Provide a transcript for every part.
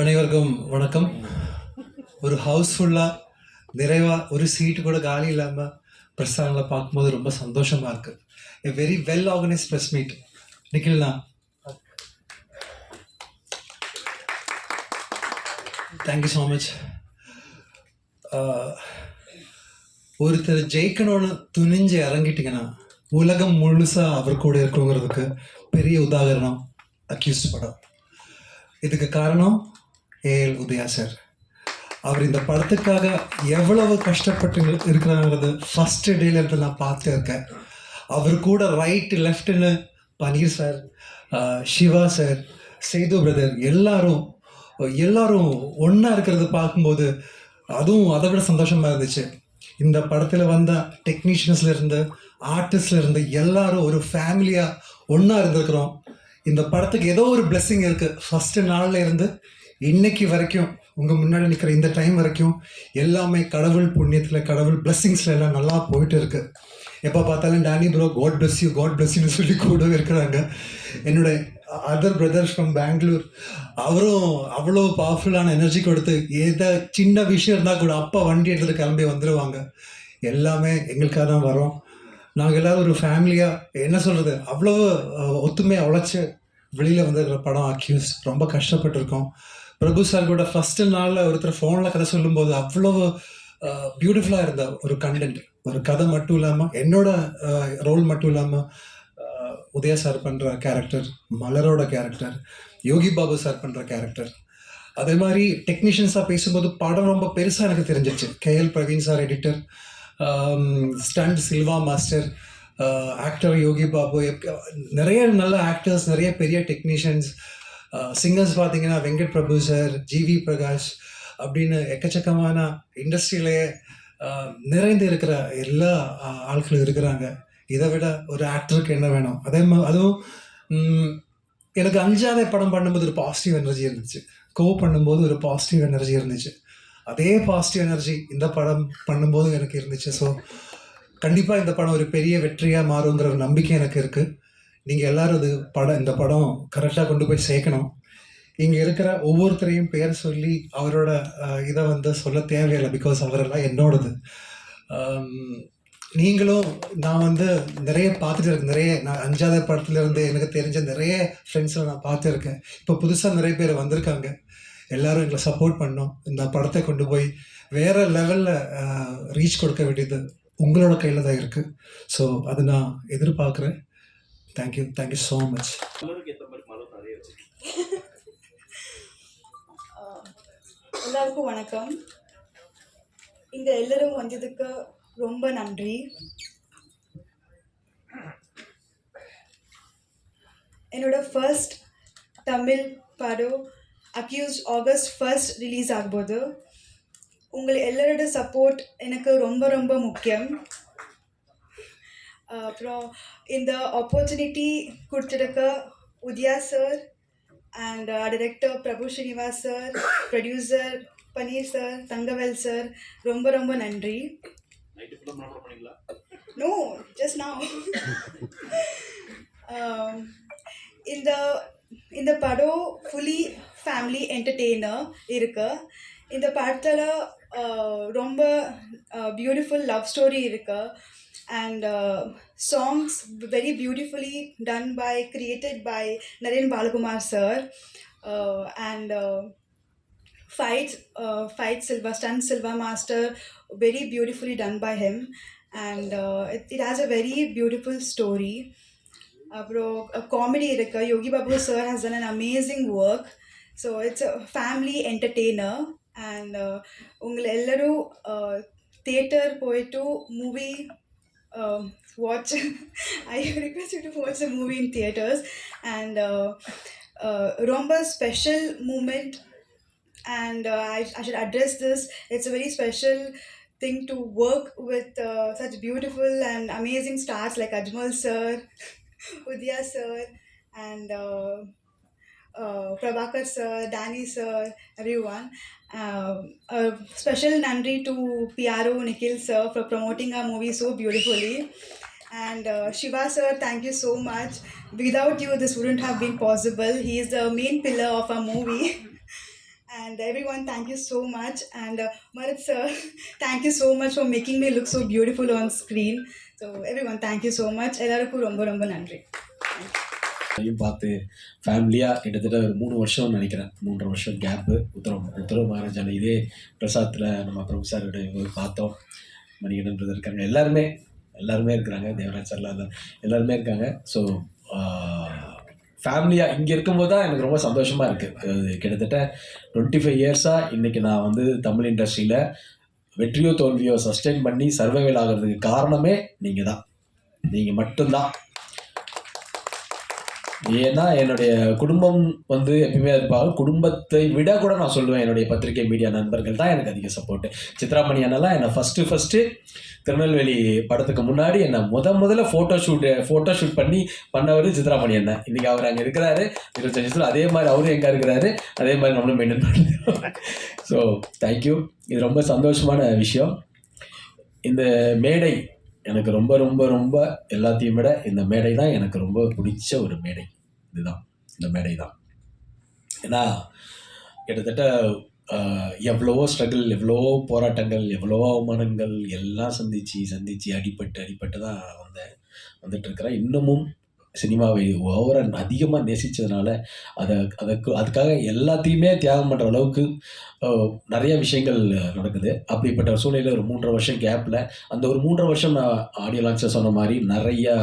அனைவருக்கும் வணக்கம். ஒரு ஹவுஸ்ஃபுல்லாக நிறைவாக ஒரு சீட்டு கூட காலி இல்லாமல் பிரஸ்தானங்களை பார்க்கும்போது ரொம்ப சந்தோஷமாக இருக்குது a very well organise press meet நிக்கில்ண்ணா thank you so much ஒருத்தர் ஜெயிக்கணும்னு துணிஞ்சு இறங்கிட்டீங்கன்னா உலகம் முழுசாக அவர் கூட இருக்குங்கிறதுக்கு பெரிய உதாரணம் அக்யூஸ் படம். இதுக்கு காரணம் ஏஎல் உதயா சார்? அவர் இந்த படத்துக்காக எவ்வளவு கஷ்டப்பட்டு இருக்கிறாங்கிறது ஃபஸ்ட்டு டேல இருந்து நான் பார்த்து இருக்கேன். அவர் கூட right லெஃப்ட்டுன்னு Paneer sir Siva sir Sethu brother எல்லாரும் எல்லாரும் ஒன்றா இருக்கிறது பார்க்கும்போது அதுவும் அதை விட சந்தோஷமாக இருந்துச்சு. இந்த படத்தில் வந்த டெக்னீஷியன்ஸ்லேருந்து ஆர்டிஸ்ட்லேருந்து எல்லாரும் ஒரு ஃபேமிலியாக ஒன்றா இருந்திருக்கிறோம். இந்த படத்துக்கு ஏதோ ஒரு பிளெஸ்ஸிங் இருக்குது ஃபஸ்ட்டு நாளில் இருந்து இன்னைக்கு வரைக்கும் உங்கள் முன்னாடி நிற்கிற இந்த டைம் வரைக்கும் எல்லாமே கடவுள் புண்ணியத்தில் கடவுள் பிளஸ்ஸிங்ஸில் எல்லாம் நல்லா போயிட்டு இருக்கு. எப்போ பார்த்தாலும் Danny bro God bless you God bless யூன்னு சொல்லி கூடவே இருக்கிறாங்க. என்னோட அதர் பிரதர்ஸ் ஃப்ரம் பெங்களூர் அவரும் அவ்வளோ பவர்ஃபுல்லான எனர்ஜி கொடுத்து ஏதோ சின்ன விஷயம் இருந்தால் கூட அப்பா வண்டி எடுத்துகிட்டு கிளம்பி வந்துடுவாங்க எல்லாமே எங்களுக்காக தான் வரோம். நாங்கள் எல்லாரும் ஒரு ஃபேமிலியாக என்ன சொல்கிறது அவ்வளோ ஒத்துமையாக உழைச்சி வெளியில் வந்திருக்கிற படம் அக்யூஸ் ரொம்ப கஷ்டப்பட்டிருக்கோம். பிரபு சார் கூட ஃபர்ஸ்ட் நாளில் ஒருத்தர் ஃபோனில் கதை சொல்லும்போது அவ்வளோ பியூட்டிஃபுல்லாக இருந்த ஒரு கண்டென்ட் ஒரு கதை மட்டும் இல்லாமல் என்னோட ரோல் மட்டும் இல்லாமல் உதயா சார் பண்ணுற கேரக்டர் மலரோட கேரக்டர் யோகி பாபு சார் பண்ணுற கேரக்டர் அதே மாதிரி டெக்னீஷியன்ஸாக பேசும்போது படம் ரொம்ப பெருசாக எனக்கு தெரிஞ்சிச்சு. KL Praveen sir editor stunt Silva master actor Yogi Babu நிறைய நல்ல ஆக்டர்ஸ் நிறைய பெரிய டெக்னீஷியன்ஸ் சிங்கர்ஸ் பார்த்தீங்கன்னா வெங்கட் பிரபு சார் ஜிவி பிரகாஷ் அப்படின்னு எக்கச்சக்கமான இண்டஸ்ட்ரியிலேயே நிறைந்து இருக்கிற எல்லா ஆட்களும் இருக்கிறாங்க. இதை விட ஒரு ஆக்டருக்கு என்ன வேணும்? அதே மாதிரி அதுவும் எனக்கு அஞ்சாவது படம் பண்ணும்போது ஒரு பாசிட்டிவ் எனர்ஜி இருந்துச்சு. கோ பண்ணும்போது ஒரு பாசிட்டிவ் எனர்ஜி இருந்துச்சு. அதே பாசிட்டிவ் எனர்ஜி இந்த படம் பண்ணும்போது எனக்கு இருந்துச்சு. ஸோ கண்டிப்பாக இந்த படம் ஒரு பெரிய வெற்றியாக மாறுங்கிற ஒரு நம்பிக்கை எனக்கு இருக்குது நீங்கள் எல்லாரும் இது படம் இந்த படம் கரெக்டாக கொண்டு போய் சேர்க்கணும். இங்கே இருக்கிற ஒவ்வொருத்தரையும் பேர் சொல்லி அவரோட இதை வந்து சொல்ல தேவையில்லை பிகாஸ் அவரெல்லாம் என்னோடது. நீங்களும் நான் வந்து நிறைய பார்த்துட்டு இருக்கேன். நிறைய நான் அஞ்சாவது படத்துலேருந்து எனக்கு தெரிஞ்ச நிறைய ஃப்ரெண்ட்ஸில் நான் பார்த்துருக்கேன் இப்போ புதுசாக நிறைய பேர் வந்திருக்காங்க. எல்லோரும் எங்களை சப்போர்ட் பண்ணோம். இந்த படத்தை கொண்டு போய் வேறு லெவலில் ரீச் கொடுக்க வேண்டியது உங்களோட கையில் தான் இருக்குது ஸோ அது நான் எதிர்பார்க்குறேன். தேங்க்யூ தேங்க்யூ ஸோ மச் எல்லாருக்கும் வணக்கம். இங்கே எல்லோரும் வந்ததுக்கு ரொம்ப நன்றி. என்னோட ஃபர்ஸ்ட் தமிழ் படம் அக்யூஸ் ஆகஸ்ட் ஃபர்ஸ்ட் ரிலீஸ் ஆகும்போது உங்கள் எல்லாரோட சப்போர்ட் எனக்கு ரொம்ப ரொம்ப முக்கியம். அப்புறம் இந்த ஆப்பர்ச்சுனிட்டி கொடுத்துருக்க Udhaya sir uh, director Prabhu Srinivas sir, producer Paneer sir, Tangavel sir, ரொம்ப ரொம்ப நன்றி. Just now. um, இந்த இந்த படம் ஃபுல்லி ஃபேமிலி என்டர்டெய்னர் இருக்கு. இந்த படத்தில் ரொம்ப beautiful love story and and songs very beautifully done by created by Naren Balkumar sir uh, and uh, fight silva stunt silva master very beautifully done by him and uh, it, it has a very beautiful story அப்புறம் comedy இருக்கு Yogi Babu sir has done an amazing work so it's a family entertainer and உங்களை எல்லாரும் theatre போயிட்டு movie Uh, watch. I request you to watch the movie in theaters and uh, uh, romba special moment, And uh, I, I should address this. It's a very special thing to work with uh, such beautiful and amazing stars like Ajmal sir, Udya sir, and uh, uh, Prabhakar sir, Danny sir, everyone uh, a special nandri to PRO Nikhil sir for promoting our movie so beautifully. And uh, Shiva sir, thank you so much. Without you, this wouldn't have been possible. He is the main pillar of our movie. and everyone, thank you so much. And uh, sir, thank you so much for making me look so beautiful on screen. So everyone, thank you so much. Ellaruku rombo rombo nandri. அதையும் பார்த்து ஃபேமிலியாக கிட்டத்தட்ட ஒரு மூணு வருஷம் நினைக்கிறேன். மூன்றரை வருஷம் கேப்பு உத்தரவு உத்தரவு மகாராஜான இதே பிரசாத்தில் நம்ம பிரபு சாரோட போய் பார்த்தோம். மணிகண்டன் பிரதர் இருக்காங்க. எல்லாருமே எல்லாருமே இருக்கிறாங்க. தேவராஜ் சார்லாம் எல்லாருமே இருக்காங்க. ஸோ ஃபேமிலியாக இங்கே இருக்கும்போது தான் எனக்கு ரொம்ப சந்தோஷமாக இருக்குது கிட்டத்தட்ட டுவெண்ட்டி ஃபைவ் இயர்ஸாக இன்றைக்கி நான் வந்து தமிழ் இண்டஸ்ட்ரியில் வெற்றியோ தோல்வியோ சஸ்டெயின் பண்ணி சர்வைவல் ஆகிறதுக்கு காரணமே நீங்கள் தான் நீங்கள் மட்டும்தான். ஏன்னா என்னுடைய குடும்பம் வந்து எப்பயுமே இருப்பாங்க. குடும்பத்தை விட கூட நான் சொல்லுவேன் என்னுடைய பத்திரிகை மீடியா நண்பர்கள் தான் எனக்கு அதிக சப்போர்ட் சித்ராமணி அண்ணெல்லாம் என்னை ஃபஸ்ட்டு ஃபஸ்ட்டு திருநெல்வேலி படத்துக்கு முன்னாடி என்னை முத முதல்ல ஃபோட்டோ ஷூட் ஃபோட்டோ ஷூட் பண்ணி பண்ணவர் சித்ராமணி அண்ணன். இன்றைக்கி அவர் அங்கே இருக்கிறாரு. இருபத்தஞ்சு அதே மாதிரி அவரும் எங்கே இருக்கிறாரு. அதே மாதிரி நம்மளும் மெயின்டைன் பண்ணுறோம் ஸோ தேங்க்யூ இது ரொம்ப சந்தோஷமான விஷயம். இந்த மேடை எனக்கு ரொம்ப ரொம்ப ரொம்ப எல்லாத்தையும் விட இந்த மேடை தான் எனக்கு ரொம்ப பிடிச்ச ஒரு மேடை. இதுதான். இந்த மேடை தான். ஏன்னா கிட்டத்தட்ட எவ்வளவோ ஸ்ட்ரகிள் எவ்வளவோ போராட்டங்கள் எவ்வளவோ அவமானங்கள் எல்லாம் சந்தித்து சந்தித்து அடிபட்டு அடிபட்டு தான் வந்தேன் வந்துட்டு இருக்கிறேன். இன்னமும் சினிமாவை ஓவராக அதிகமாக நேசித்ததுனால அதை அதற்கு அதுக்காக எல்லாத்தையுமே தியாகம் பண்ணுற அளவுக்கு நிறைய விஷயங்கள் நடக்குது. அப்படிப்பட்ட சூழ்நிலையில் ஒரு மூன்றரை வருஷம் கேப்பில் அந்த ஒரு மூன்றரை வருஷம் நான் ஆடியோ லான்ச்சில் சொன்ன மாதிரி நிறையா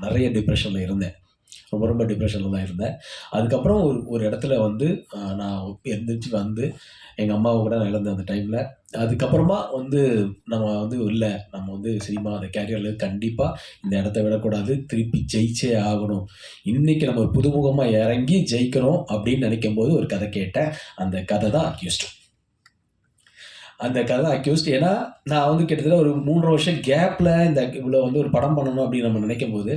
நிறைய டிப்ரெஷனில் இருந்தேன். ரொம்ப ரொம்ப டிப்ரெஷனில் தான் இருந்தேன். அதுக்கப்புறம் ஒரு ஒரு இடத்துல வந்து நான் எந்திரிச்சு வந்து எங்கள் அம்மாவை கூட நான் இழந்தேன் அந்த டைமில் அதுக்கப்புறமா வந்து நம்ம வந்து இல்லை நம்ம வந்து சினிமா அந்த கேரியரில் கண்டிப்பாக இந்த இடத்த விடக்கூடாது. திருப்பி ஜெயிச்சே ஆகணும். இன்றைக்கி நம்ம ஒரு புதுமுகமாக இறங்கி ஜெயிக்கணும் அப்படின்னு நினைக்கும் போது ஒரு கதை கேட்டேன். அந்த கதை தான் அக்யூஸ்ட் அந்த கதை அக்யூஸ்ட் ஏன்னா நான் வந்து கிட்டத்தட்ட ஒரு மூன்று வருஷம் கேப்பில் இந்த இவ்வளோ வந்து ஒரு படம் பண்ணணும் அப்படின்னு நம்ம நினைக்கும் போது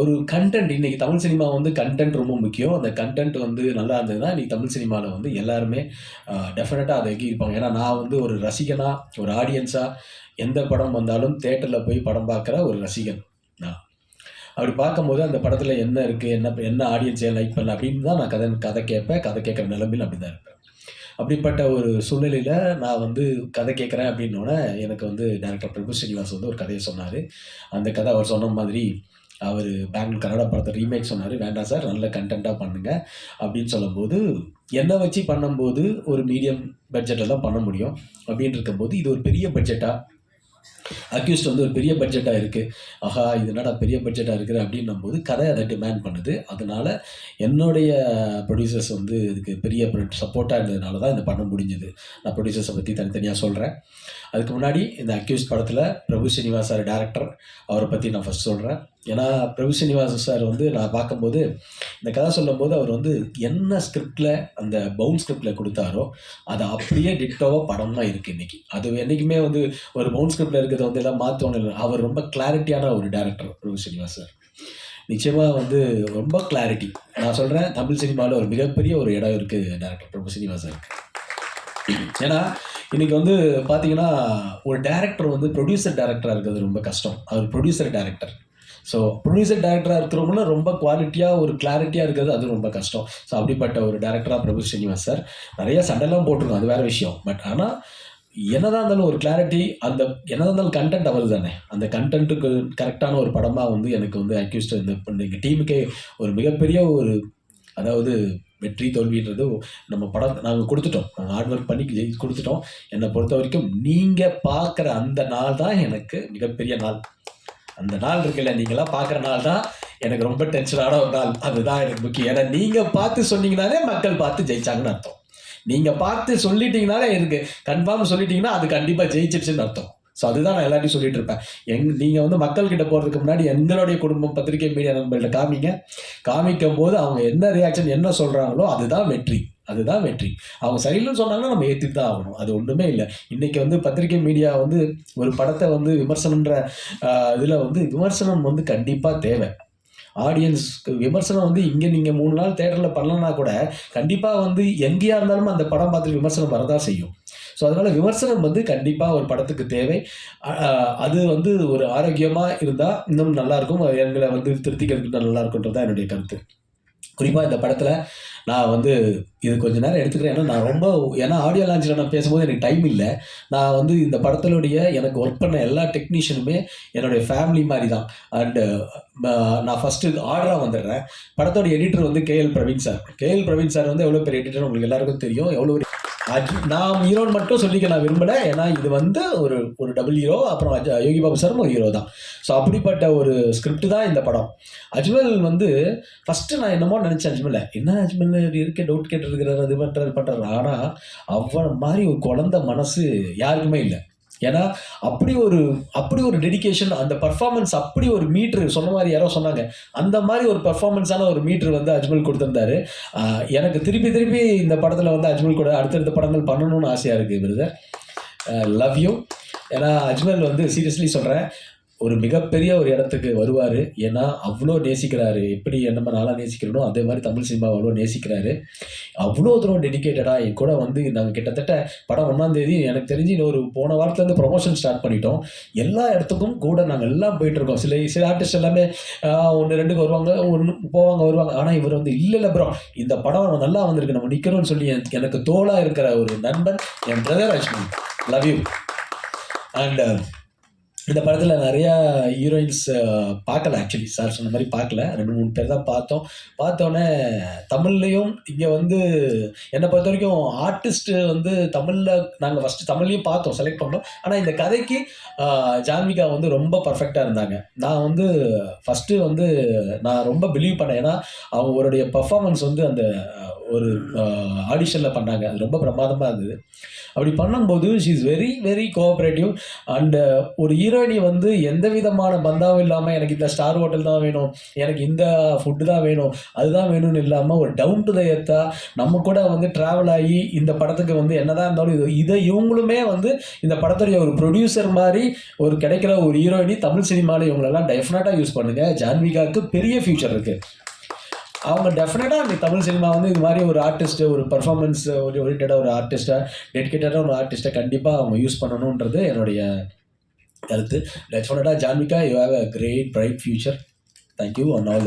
ஒரு கண்டென்ட் இன்னைக்கு தமிழ் சினிமா வந்து கண்டென்ட் ரொம்ப முக்கியம். அந்த கண்டென்ட் வந்து நல்லா இருந்ததுன்னா இன்னைக்கு தமிழ் சினிமாவில் வந்து எல்லாருமே டெஃபினட்டாக அதை இருப்பாங்க ஏன்னா நான் வந்து ஒரு ரசிகனாக ஒரு ஆடியன்ஸாக எந்த படம் வந்தாலும் தேட்டரில் போய் படம் பார்க்குற ஒரு ரசிகன் நான். அப்படி பார்க்கும்போது அந்த படத்தில் என்ன இருக்குது என்ன என்ன ஆடியன்ஸை லைக் பண்ணல அப்படின்னு தான் நான் கதை கதை கேட்பேன் கதை கேட்குற நிலமையில் அப்படி தான் இருப்பேன். அப்படிப்பட்ட ஒரு சூழ்நிலையில் நான் வந்து கதை கேட்குறேன் அப்படின்னோடனே எனக்கு வந்து டேரக்டர் பிரபு ஸ்ரீனிவாஸ் வந்து ஒரு கதையை சொன்னார். அந்த கதை அவர் சொன்ன மாதிரி அவர் பெங்களூர் கன்னடா படத்தை ரீமேக் சொன்னார். வேண்டாம் சார் நல்ல கண்டென்ட்டாக பண்ணுங்கள் அப்படின்னு சொல்லும்போது என்னை வச்சு பண்ணும்போது ஒரு மீடியம் பட்ஜெட்டில் தான் பண்ண முடியும் அப்படின்னு இருக்கும்போது இது ஒரு பெரிய பட்ஜெட்டாக அக்யூஸ்ட் வந்து ஒரு பெரிய பட்ஜெட்டாக இருக்குது ஆஹா இது என்னடா பெரிய பட்ஜெட்டாக இருக்குது அப்படின்னும் போது கதை அதை டிமாண்ட் பண்ணுது. அதனால் என்னுடைய ப்ரொடியூசர்ஸ் வந்து இதுக்கு பெரிய சப்போர்ட்டாக இருந்ததுனால தான் இதை பண்ண முடிஞ்சது. நான் ப்ரொடியூசர்ஸை பற்றி தனித்தனியாக சொல்கிறேன் அதுக்கு முன்னாடி இந்த அக்யூஸ் படத்தில் பிரபு ஸ்ரீனிவாஸ் சார் டேரக்டர் அவரை பற்றி நான் ஃபஸ்ட் சொல்கிறேன் ஏன்னா பிரபு சீனிவாசன் சார் வந்து நான் பார்க்கும்போது இந்த கதை சொல்லும்போது அவர் வந்து என்ன ஸ்கிரிப்டில் அந்த பவுன் ஸ்கிரிப்டில் கொடுத்தாரோ அதை அப்படியே டிட்டோவாக படம் தான் இருக்குது இன்றைக்கி அது என்றைக்குமே வந்து ஒரு பவுன் ஸ்கிரிப்டில் இருக்கிறத வந்து எல்லாம் மாற்றணும் அவர் ரொம்ப கிளாரிட்டியான ஒரு டேரக்டர் பிரபு சீனிவாஸ் சார். நிச்சயமாக வந்து ரொம்ப கிளாரிட்டி நான் சொல்கிறேன் தமிழ் சினிமாவில் ஒரு மிகப்பெரிய ஒரு இடம் இருக்குது டேரக்டர் பிரபு சீனிவாஸ் சாருக்கு. ஏன்னா இன்னைக்கு வந்து பார்த்தீங்கன்னா ஒரு டேரக்டர் வந்து ப்ரொடியூசர் டேரக்டராக இருக்கிறது ரொம்ப கஷ்டம். அவர் ப்ரொடியூசர் டேரக்டர் ஸோ ப்ரொடியூசர் டேரக்டராக இருக்கிறவங்களும் ரொம்ப குவாலிட்டியாக ஒரு கிளாரிட்டியாக இருக்கிறது அது ரொம்ப கஷ்டம். ஸோ அப்படிப்பட்ட ஒரு டேரக்டராக பிரபு ஸ்ரீனிவாஸ் சார் நிறைய சண்டைலாம் போட்டிருக்கோம் அது வேறு விஷயம். பட் ஆனால் என்னதான் இருந்தாலும் ஒரு கிளாரிட்டி அந்த என்னதான் இருந்தாலும் கண்டென்ட் அவர் தானே. அந்த கண்டென்ட்டுக்கு கரெக்டான ஒரு படமாக வந்து எனக்கு வந்து அக்யூஸ்ட் இந்த எங்கள் டீமுக்கே ஒரு மிகப்பெரிய ஒரு அதாவது வெற்றி தோல்வின்றது நம்ம படம் நாங்கள் கொடுத்துட்டோம். நாங்கள் ஹார்ட் ஒர்க் பண்ணி ஜெயி கொடுத்துட்டோம். என்னை பொறுத்த வரைக்கும் நீங்கள் பார்க்குற அந்த நாள் தான் எனக்கு மிகப்பெரிய நாள். அந்த நாள் இருக்குல்ல நீங்களாம் பார்க்குற நாள் தான். எனக்கு ரொம்ப டென்ஷனான ஒரு நாள். அதுதான் எனக்கு முக்கியம். ஏன்னா நீங்கள் பார்த்து சொன்னீங்கனாலே மக்கள் பார்த்து ஜெயிச்சாங்கன்னு அர்த்தம். நீங்கள் பார்த்து சொல்லிட்டீங்கனாலே எனக்கு கன்ஃபார்ம் சொல்லிட்டீங்கன்னா அது கண்டிப்பாக ஜெயிச்சிருச்சுன்னு அர்த்தம். ஸோ அதுதான் நான் எல்லாத்தையும் சொல்லிட்டு இருப்பேன். எங் நீங்கள் வந்து மக்கள்கிட்ட போகிறதுக்கு முன்னாடி எங்களுடைய குடும்பம் பத்திரிகை மீடியா நண்பர்கள்ட்ட காமிங்க. காமிக்கும் போது அவங்க என்ன ரியாக்ஷன் என்ன சொல்கிறாங்களோ அதுதான் வெற்றி. அதுதான் வெற்றி. அவங்க சரியில்லைன்னு சொன்னாங்கன்னா நம்ம ஏற்றிட்டு தான் ஆகணும். அது ஒன்றுமே இல்லை. இன்றைக்கி வந்து பத்திரிகை மீடியா வந்து ஒரு படத்தை வந்து விமர்சனன்ற இதில் வந்து விமர்சனம் வந்து கண்டிப்பாக தேவை. ஆடியன்ஸ்க்கு விமர்சனம் வந்து இங்கே நீங்கள் மூணு நாள் தேட்டரில் பண்ணலன்னா கூட கண்டிப்பாக வந்து எங்கேயா இருந்தாலும் அந்த படம் பார்த்துட்டு விமர்சனம் வரதான் செய்யும். ஸோ அதனால் விமர்சனம் வந்து கண்டிப்பாக ஒரு படத்துக்கு தேவை. அது வந்து ஒரு ஆரோக்கியமாக இருந்தால் இன்னும் நல்லாயிருக்கும் எங்களை வந்து திருத்திக்கிறதுக்கு நல்லா இருக்குன்றது தான் என்னுடைய கருத்து. குறிப்பாக இந்த படத்தில் நான் வந்து இது கொஞ்ச நேரம் எடுத்துக்கிறேன். ஏன்னா நான் ரொம்ப ஏன்னா ஆடியோ லான்ச்சில் நான் பேசும்போது எனக்கு டைம் இல்லை. நான் வந்து இந்த படத்தினுடைய எனக்கு ஒர்க் பண்ண எல்லா டெக்னீஷியனுமே என்னுடைய ஃபேமிலி மாதிரி தான் அண்டு நான் ஃபஸ்ட்டு ஆர்டராக வந்துடுறேன். படத்தோட எடிட்டர் வந்து KL Praveen sir K L Praveen sir வந்து எவ்வளோ பெரிய எடிட்டர் உங்களுக்கு எல்லாருக்கும் தெரியும். எவ்வளோ ஒரு அஜ்- நான் ஹீரோன்னு மட்டும் சொல்லிக்க நான் விரும்பலை. ஏன்னா இது வந்து ஒரு ஒரு டபுள் ஹீரோ அப்புறம் அஜ- யோகி பாபு சாரும் ஒரு ஹீரோ தான். ஸோ அப்படிப்பட்ட ஒரு ஸ்கிரிப்ட் தான் இந்த படம். அஜ்மல் வந்து ஃபஸ்ட்டு நான் என்னமோ நினச்சேன் அஜ்மலை என்ன அஜ்மல் இப்படி இருக்க டவுட் கேட்டுருக்கிறார் அது பண்ணுறாரு பண்ணுறாரு ஆனால் அவன் மாதிரி ஒரு குழந்த மனசு யாருக்குமே இல்லை. ஏன்னா அப்படி ஒரு அப்படி ஒரு டெடிகேஷன் அந்த பர்ஃபார்மன்ஸ் அப்படி ஒரு மீட்ரு சொன்ன மாதிரி யாரோ சொன்னாங்க. அந்த மாதிரி ஒரு பர்ஃபார்மன்ஸான ஒரு மீட்ரு வந்து அஜ்மல் கொடுத்துருந்தாரு. எனக்கு திருப்பி திருப்பி இந்த படத்தில் வந்து அஜ்மல் கூட அடுத்தடுத்த படங்கள் பண்ணணும்னு ஆசையாக இருக்குது பிரதர் லவ் யூ ஏன்னா அஜ்மல் வந்து சீரியஸ்லி சொல்கிறேன் ஒரு மிகப்பெரிய ஒரு இடத்துக்கு வருவார். ஏன்னா அவ்வளோ நேசிக்கிறாரு. எப்படி என்னமோ நாளாக நேசிக்கிறனோ அதே மாதிரி தமிழ் சினிமா அவ்வளோ நேசிக்கிறாரு. அவ்வளோ தூரம் டெடிக்கேட்டடாக என் கூட வந்து நாங்கள் கிட்டத்தட்ட படம் ஒன்றாந்தேதி எனக்கு தெரிஞ்சு இன்னும் ஒரு போன வாரத்துலேருந்து ப்ரொமோஷன் ஸ்டார்ட் பண்ணிட்டோம். எல்லா இடத்துக்கும் கூட நாங்கள் எல்லாம் போயிட்டுருக்கோம். சில சில ஆர்டிஸ்ட் எல்லாமே ஒன்று ரெண்டுக்கு வருவாங்க ஒன்று போவாங்க வருவாங்க. ஆனால் இவர் வந்து இல்லை இல்லை ப்ரோ இந்த படம் நல்லா வந்திருக்கு. நம்ம நிற்கிறோம்னு சொல்லி எனக்கு- எனக்கு தோளாக இருக்கிற ஒரு நண்பன் என் brother Ashman love you and இந்த படத்தில் நிறையா ஹீரோயின்ஸ் பார்க்கல ஆக்சுவலி சார் சொன்ன மாதிரி பார்க்கல. ரெண்டு மூணு பேர் தான் பார்த்தோம். பார்த்தோன்னே தமிழ்லையும் இங்கே வந்து என்னை பொறுத்த வரைக்கும் ஆர்டிஸ்ட்டு வந்து தமிழில் நாங்கள் ஃபஸ்ட்டு தமிழ்லையும் பார்த்தோம் செலக்ட் பண்ணோம். ஆனால் இந்த கதைக்கு ஜான்விகா வந்து ரொம்ப பர்ஃபெக்டாக இருந்தாங்க. நான் வந்து ஃபஸ்ட்டு வந்து நான் ரொம்ப பிலீவ் பண்ணேன். ஏன்னா அவங்களுடைய பர்ஃபாமன்ஸ் வந்து அந்த ஒரு ஆடிஷனில் பண்ணாங்க. அது ரொம்ப பிரமாதமாக இருந்தது. அப்படி பண்ணும்போது she is very very cooperative and ஒரு ஹீரோயினி வந்து எந்த விதமான பந்தாவும் இல்லாமல் எனக்கு இந்த ஸ்டார் ஹோட்டல் தான் வேணும் எனக்கு இந்த ஃபுட்டு தான் வேணும் அதுதான் வேணும்னு இல்லாமல் ஒரு டவுன் டு த எர்த்தா நம்ம கூட வந்து ட்ராவல் ஆகி இந்த படத்துக்கு வந்து என்னதான் இருந்தாலும் இது இதை இவங்களுமே வந்து இந்த படத்துடைய ஒரு ப்ரொடியூசர் மாதிரி ஒரு கிடைக்கிற ஒரு ஹீரோயினி தமிழ் சினிமாவில் இவங்களெல்லாம் டெஃபினட்டாக யூஸ் பண்ணுங்கள் ஜான்விகாவுக்கு பெரிய ஃபியூச்சர் இருக்குது அவங்க டெஃபினட்டாக இந்த தமிழ் சினிமா வந்து இது மாதிரி ஒரு ஆர்டிஸ்ட்டு ஒரு பர்ஃபார்மன்ஸ் ஒரு ஓரியன்டாக ஒரு ஆர்டிஸ்ட்டாக டெடிக்கேட்டடாக ஒரு ஆர்டிஸ்ட்டை கண்டிப்பாக அவங்க யூஸ் பண்ணணுன்றது என்னுடைய கருத்து. டெஃபினட்டாக Jhanvika you have a great bright future thank you one all